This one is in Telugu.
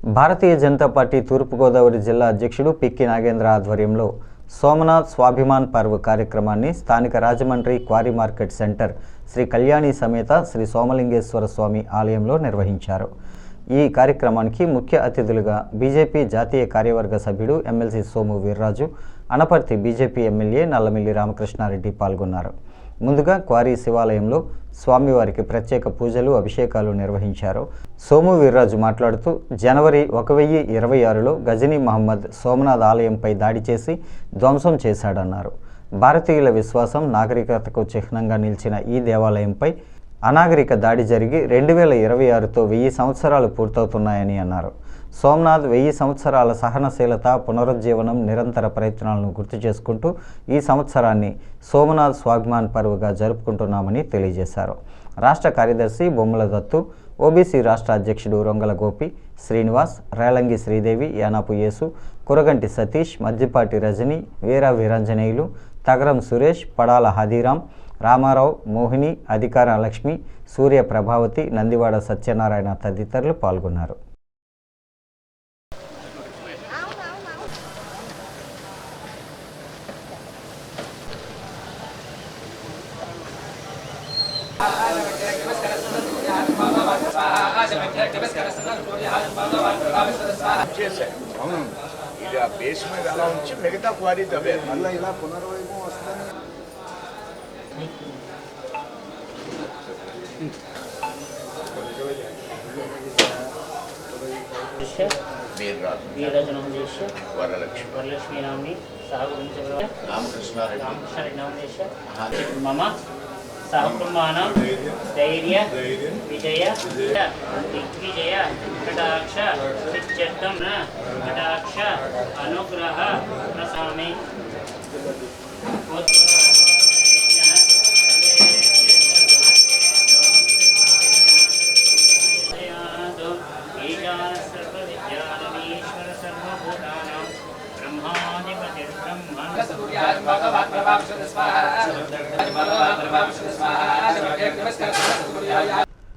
భారతీయ జనతా పార్టీ తూర్పుగోదావరి జిల్లా అధ్యక్షుడు పిక్కి నాగేంద్ర ఆధ్వర్యంలో సోమనాథ్ స్వాభిమాన్ పర్వ్ కార్యక్రమాన్ని స్థానిక Rajahmundry quarry market centre Shri Kalyani సమేత శ్రీ సోమలింగేశ్వర స్వామి ఆలయంలో నిర్వహించారు. ఈ కార్యక్రమానికి ముఖ్య అతిథులుగా బీజేపీ జాతీయ కార్యవర్గ సభ్యుడు MLC Somu Veerraju Anaparthi BJP MLA Nallamilli Ramakrishna Reddy పాల్గొన్నారు. ముందుగా క్వారీ శివాలయంలో స్వామివారికి ప్రత్యేక పూజలు అభిషేకాలు నిర్వహించారు. సోము వీర్రాజు మాట్లాడుతూ జనవరి ఒక వెయ్యి ఇరవై ఆరులో గజనీ మహమ్మద్ సోమనాథ్ ఆలయంపై దాడి చేసి ధ్వంసం చేశాడన్నారు. భారతీయుల విశ్వాసం నాగరికతకు చిహ్నంగా నిలిచిన ఈ దేవాలయంపై అనాగరిక దాడి జరిగి రెండు వేల ఇరవై ఆరుతో వెయ్యి సంవత్సరాలు పూర్తవుతున్నాయని అన్నారు. సోమనాథ్ వెయ్యి సంవత్సరాల సహనశీలత పునరుజ్జీవనం నిరంతర ప్రయత్నాలను గుర్తు చేసుకుంటూ ఈ సంవత్సరాన్ని సోమనాథ్ స్వాగ్మాన్ పర్వుగా జరుపుకుంటున్నామని తెలియజేశారు. రాష్ట్ర కార్యదర్శి బొమ్మల దత్తు ఓబీసీ రాష్ట్ర అధ్యక్షుడు రొంగల గోపి శ్రీనివాస్ రేలంగి శ్రీదేవి యానాపు యేసు కురగంటి సతీష్ మద్దిపాటి రజని వీర వీరాంజనేయులు తగరం సురేష్ పడాల హదీరాం రామారావు మోహిని అధికార లక్ష్మి సూర్య ప్రభావతి నందివాడ సత్యనారాయణ తదితరులు పాల్గొన్నారు. అవును ఇది ఆ బేస్ మీద అలా ఉంచి మిగతా క్వారీ తవ్వే మళ్ళీ ఇలా పునర్వైభవం వస్తుంది వరలక్ష్మి వరలక్ష్మీ నామ్ని సహ గురించి రామకృష్ణారెడ్డి రామకృష్ణారెడ్డి నామ్ని మమ సహకుమానం ధైర్య విజయ దిగ్విజయ కటాక్ష చిత్తం కటాక్ష అనుగ్రహ ప్రసామి. బ్రహ్మాధిపతి బ్రహ్మ